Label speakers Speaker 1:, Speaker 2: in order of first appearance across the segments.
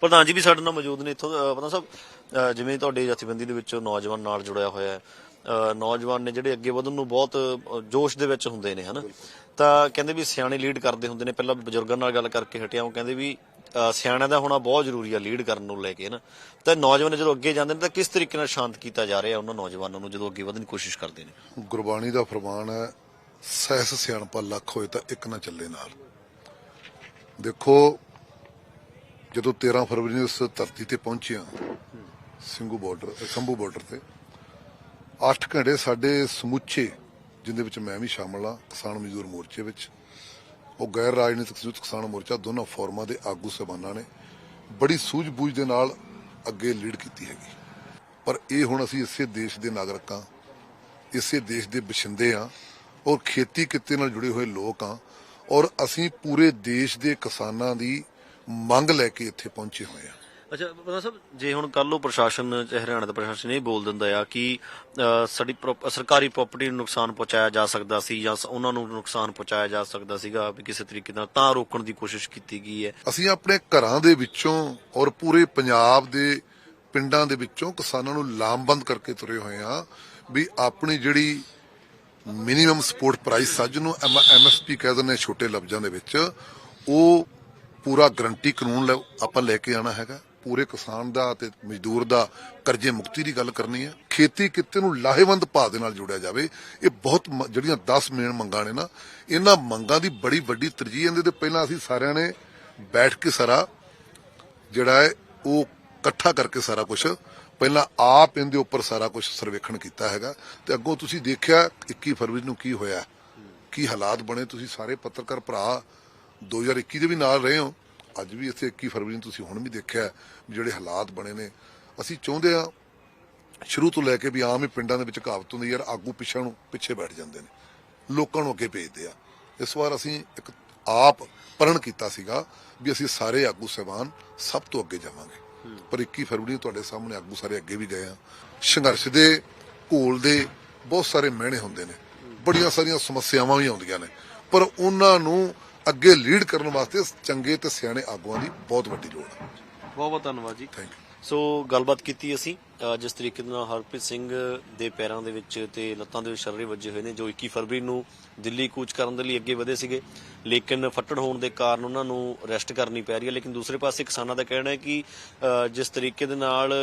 Speaker 1: ਪ੍ਰਧਾਨ ਜੀ ਵੀ ਸਾਡੇ ਨਾਲ ਮੌਜੂਦ ਨੇ ਇੱਥੋਂ, ਅਹ ਸਾਹਿਬ ਜਿਵੇਂ ਤੁਹਾਡੇ ਜਥੇਬੰਦੀ ਦੇ ਵਿੱਚ ਨੌਜਵਾਨ ਨਾਲ ਜੁੜਿਆ ਹੋਇਆ ਹੈ ਨੌਜਵਾਨ ਨੇ ਜਿਹੜੇ ਅੱਗੇ ਵਧਣ ਨੂੰ ਬਹੁਤ ਜੋਸ਼ ਦੇ ਵਿੱਚ ਹੁੰਦੇ ਨੇ, ਹਨਾ? ਤਾਂ ਕਹਿੰਦੇ ਵੀ ਸਿਆਣੇ ਲੀਡ ਕਰਦੇ ਹੁੰਦੇ ਨੇ, ਪਹਿਲਾਂ ਬਜ਼ੁਰਗਾਂ ਨਾਲ ਗੱਲ ਕਰਕੇ ਹਟਿਆ, ਉਹ ਕਹਿੰਦੇ ਵੀ ਸਿਆਣਿਆਂ ਦਾ ਹੋਣਾ ਬਹੁਤ ਜ਼ਰੂਰੀ ਆ ਲੀਡ ਕਰਨ ਨੂੰ ਲੈ ਕੇ, ਹਨਾ? ਤਾਂ ਨੌਜਵਾਨ ਜਦੋਂ ਅੱਗੇ ਜਾਂਦੇ ਨੇ, ਤਾਂ ਕਿਸ ਤਰੀਕੇ ਨਾਲ ਸ਼ਾਂਤ ਕੀਤਾ ਜਾ ਰਿਹਾ ਉਹਨਾਂ ਨੌਜਵਾਨਾਂ ਨੂੰ ਜਦੋਂ ਅੱਗੇ ਵਧਣ ਦੀ ਕੋਸ਼ਿਸ਼ ਕਰਦੇ ਨੇ?
Speaker 2: ਗੁਰਬਾਣੀ ਦਾ ਫਰਮਾਨ ਹੈ, ਸਹਿਸ ਸਿਆਣਪਾ ਲੱਖ ਹੋਏ ਤਾਂ ਇੱਕ ਨਾ ਚੱਲੇ ਨਾਲ। ਦੇਖੋ ਜਦੋਂ 13 ਫਰਵਰੀ ਨੂੰ ਇਸ ਧਰਤੀ ਤੇ ਪਹੁੰਚਿਆ ਸਿੰਘੂ ਬਾਰਡਰ, ਸੰਭੂ ਬਾਰਡਰ ਤੇ 8 ਘੰਟੇ ਸਾਡੇ ਸਮੁੱਚੇ, ਜਿੰਦੇ ਵਿੱਚ ਮੈਂ ਵੀ ਸ਼ਾਮਲ ਹਾਂ, ਕਿਸਾਨ ਮਜ਼ਦੂਰ ਮੋਰਚੇ ਵਿੱਚ, ਉਹ ਗੈਰ ਰਾਜਨੀਤਿਕ ਸੰਯੁਕਤ ਕਿਸਾਨ ਮੋਰਚਾ, ਦੋਨਾਂ ਫੋਰਮਾਂ ਦੇ ਆਗੂ ਸਹਿਬਾਨਾਂ ਨੇ ਬੜੀ ਸੂਝ-ਬੂਝ ਦੇ ਨਾਲ ਅੱਗੇ ਲੀਡ ਕੀਤੀ ਹੈਗੀ। ਪਰ ਇਹ ਹੁਣ ਅਸੀਂ ਇਸੇ ਦੇਸ਼ ਦੇ ਨਾਗਰਿਕਾਂ ਇਸੇ ਦੇਸ਼ ਦੇ ਵਸਿੰਦੇ ਆ ਔਰ ਖੇਤੀ ਕਿੱਤੇ ਨਾਲ ਜੁੜੇ ਹੋਏ ਲੋਕ ਆ ਔਰ ਅਸੀਂ ਪੂਰੇ ਦੇਸ਼ ਦੇ ਕਿਸਾਨਾਂ ਦੀ ਮੰਗ ਲੈ ਕੇ ਇੱਥੇ ਪਹੁੰਚੇ ਹੋਏ ਆ।
Speaker 1: ਅੱਛਾ ਪਤਾ ਸਾਹਿਬ ਜੇ ਹੁਣ ਕੱਲ ਨੂੰ ਪ੍ਰਸ਼ਾਸਨ ਚ ਹਰਿਆਣਾ ਦਾ ਪ੍ਰਸ਼ਾਸਨ ਇਹ ਬੋਲ ਦਿੰਦਾ ਆ ਕਿ ਸਾਡੀ ਸਰਕਾਰੀ ਪ੍ਰਾਪਰਟੀ ਨੂੰ ਨੁਕਸਾਨ ਪਹੁੰਚਾਇਆ ਜਾ ਸਕਦਾ ਸੀ ਜਾਂ ਉਹਨਾਂ ਨੂੰ ਨੁਕਸਾਨ ਪਹੁੰਚਾਇਆ ਜਾ ਸਕਦਾ ਸੀਗਾ ਵੀ ਕਿਸੇ ਤਰੀਕੇ ਨਾਲ ਤਾਂ ਰੋਕਣ ਦੀ ਕੋਸ਼ਿਸ਼ ਕੀਤੀ ਗਈ ਹੈ।
Speaker 2: ਅਸੀਂ ਆਪਣੇ ਘਰਾਂ ਦੇ ਵਿੱਚੋਂ ਔਰ ਪੂਰੇ ਪੰਜਾਬ ਦੇ ਪਿੰਡਾਂ ਦੇ ਵਿੱਚੋਂ ਕਿਸਾਨਾਂ ਨੂੰ ਲਾਮਬੰਦ ਕਰਕੇ ਤੁਰੇ ਹੋਏ ਆ ਵੀ ਆਪਣੀ ਜਿਹੜੀ ਮਿਨੀਮਮ ਸਪੋਰਟ ਪ੍ਰਾਈਸ ਸੱਜ ਨੂੰ ਐਮਐਸਪੀ ਕਹਿ ਦਿੰਦੇ ਛੋਟੇ ਲਫ਼ਜ਼ਾਂ ਦੇ ਵਿੱਚ ਉਹ ਪੂਰਾ ਗਰੰਟੀ ਕਾਨੂੰਨ ਲੈ- ਆਪਾਂ ਲੈ ਕੇ ਆਣਾ ਹੈਗਾ। ਪੂਰੇ ਕਿਸਾਨ ਦਾ ਤੇ ਮਜ਼ਦੂਰ ਦਾ ਕਰਜ਼ੇ ਮੁਕਤੀ ਦੀ ਗੱਲ ਕਰਨੀ ਹੈ। ਖੇਤੀ ਕਿੱਤੇ ਨੂੰ ਲਾਹੇਵੰਦ ਭਾਅ ਦੇ ਨਾਲ ਜੋੜਿਆ ਜਾਵੇ। ਇਹ ਬਹੁਤ ਜਿਹੜੀਆਂ 10 ਮੇਨ ਮੰਗਾਂ ਨੇ ਨਾ, ਇਹਨਾਂ ਮੰਗਾਂ ਦੀ ਬੜੀ ਵੱਡੀ ਤਰਜੀਹ ਇਹਦੇ ਤੇ ਪਹਿਲਾਂ ਅਸੀਂ ਸਾਰਿਆਂ ਨੇ ਬੈਠ ਕੇ ਸਾਰਾ ਜਿਹੜਾ ਹੈ, ਉਹ ਇਕੱਠਾ ਕਰਕੇ ਸਾਰਾ ਕੁਝ ਪਹਿਲਾਂ ਆਪ ਇਹਦੇ ਉੱਪਰ ਸਾਰਾ ਕੁਝ ਸਰਵੇਖਣ ਕੀਤਾ ਹੈਗਾ। ਤੇ ਅੱਗੋਂ ਤੁਸੀਂ ਦੇਖਿਆ 21 ਫਰਵਰੀ ਨੂੰ ਕੀ ਹੋਇਆ? ਕੀ ਹਾਲਾਤ ਬਣੇ? ਤੁਸੀਂ ਸਾਰੇ ਪੱਤਰਕਾਰ ਭਰਾ 2021 ਦੇ ਵੀ ਨਾਲ ਰਹੇ ਹੋ, ਅੱਜ ਵੀ ਇੱਥੇ 21 ਫਰਵਰੀ ਨੂੰ ਤੁਸੀਂ ਹੁਣ ਵੀ ਦੇਖਿਆ ਵੀ ਜਿਹੜੇ ਹਾਲਾਤ ਬਣੇ ਨੇ। ਅਸੀਂ ਚਾਹੁੰਦੇ ਆ ਸ਼ੁਰੂ ਤੋਂ ਲੈ ਕੇ ਵੀ ਆਮ ਹੀ ਪਿੰਡਾਂ ਦੇ ਵਿੱਚ ਕਹਾਵਤ ਹੁੰਦੀ ਯਾਰ ਆਗੂ ਪਿੱਛੇ ਨੂੰ ਪਿੱਛੇ ਬੈਠ ਜਾਂਦੇ ਨੇ। ਲੋਕਾਂ ਨੂੰ ਅੱਗੇ ਭੇਜਦੇ ਆ ਇਸ ਵਾਰ ਅਸੀਂ ਇੱਕ ਆਪ ਪ੍ਰਣ ਕੀਤਾ ਸੀਗਾ ਵੀ ਅਸੀਂ ਸਾਰੇ ਆਗੂ ਸਹਿਬਾਨ ਸਭ ਤੋਂ ਅੱਗੇ ਜਾਵਾਂਗੇ। ਪਰ 21 ਫਰਵਰੀ ਨੂੰ ਤੁਹਾਡੇ ਸਾਹਮਣੇ ਆਗੂ ਸਾਰੇ ਅੱਗੇ ਵੀ ਗਏ ਆ ਸੰਘਰਸ਼ ਦੇ, ਘੋਲ ਦੇ ਬਹੁਤ ਸਾਰੇ ਮਹਿਣੇ ਹੁੰਦੇ ਨੇ। ਬੜੀਆਂ ਸਾਰੀਆਂ ਸਮੱਸਿਆਵਾਂ ਵੀ ਆਉਂਦੀਆਂ ਨੇ। ਪਰ ਉਹਨਾਂ ਨੂੰ ਅੱਗੇ ਲੀਡ ਕਰਨ ਵਾਸਤੇ ਚੰਗੇ ਤੇ ਸਿਆਣੇ ਆਗੂਆਂ ਦੀ ਬਹੁਤ ਵੱਡੀ ਲੋੜ ਹੈ।
Speaker 1: ਬਹੁਤ ਬਹੁਤ ਧੰਨਵਾਦ ਜੀ।
Speaker 2: ਥੈਂਕ ਯੂ
Speaker 1: ਸੋ ਗੱਲਬਾਤ ਕੀਤੀ ਅਸੀਂ ਜਿਸ ਤਰੀਕੇ ਦੇ ਨਾਲ ਹਰਪ੍ਰੀਤ ਸਿੰਘ ਦੇ ਪੈਰਾਂ ਦੇ ਵਿੱਚ ਤੇ ਲੱਤਾਂ ਦੇ ਵਿੱਚ ਸ਼ਰਰੇ ਵੱਜੇ ਹੋਏ ਨੇ, ਜੋ 21 ਫਰਵਰੀ ਨੂੰ ਦਿੱਲੀ ਕੂਚ ਕਰਨ ਦੇ ਲਈ ਅੱਗੇ ਵਧੇ ਸੀਗੇ। ਲੇਕਿਨ ਫੱਟੜ ਹੋਣ ਦੇ ਕਾਰਨ ਉਹਨਾਂ ਨੂੰ ਰੈਸਟ ਕਰਨੀ ਪੈ ਰਹੀ ਹੈ। ਲੇਕਿਨ ਦੂਸਰੇ ਪਾਸੇ ਕਿਸਾਨਾਂ ਦਾ ਕਹਿਣਾ ਹੈ ਕਿ ਜਿਸ ਤਰੀਕੇ ਦੇ ਨਾਲ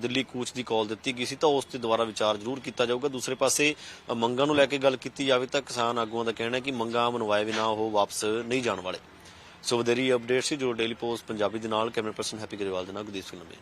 Speaker 1: ਦਿੱਲੀ ਕੂਚ ਦੀ ਕਾਲ ਦਿੱਤੀ ਗਈ ਸੀ, ਤਾਂ ਉਸ ਤੇ ਦੁਬਾਰਾ ਵਿਚਾਰ ਜ਼ਰੂਰ ਕੀਤਾ ਜਾਊਗਾ। ਦੂਸਰੇ ਪਾਸੇ ਮੰਗਾਂ ਨੂੰ ਲੈ ਕੇ ਗੱਲ ਕੀਤੀ ਜਾਵੇ ਤਾਂ ਕਿਸਾਨ ਆਗੂਆਂ ਦਾ ਕਹਿਣਾ ਹੈ ਕਿ ਮੰਗਾਂ ਮਨਵਾਏ ਬਿਨਾਂ ਉਹ ਵਾਪਸ ਨਹੀਂ ਜਾਣ ਵਾਲੇ। ਸੋ ਵਧੇਰੀ ਅਪਡੇਟ ਸੀ ਜੋ ਡੇਲੀ ਪੋਸਟ ਪੰਜਾਬੀ ਦੇ ਨਾਲ। ਕੈਮਰਾ ਪਰਸਨ ਹੈਪੀ ਗਰੇਵਾਲ ਦੇ ਨਾਲ ਗੁਰਦੀਪ ਸਿੰਘ ਲੰਬੇ।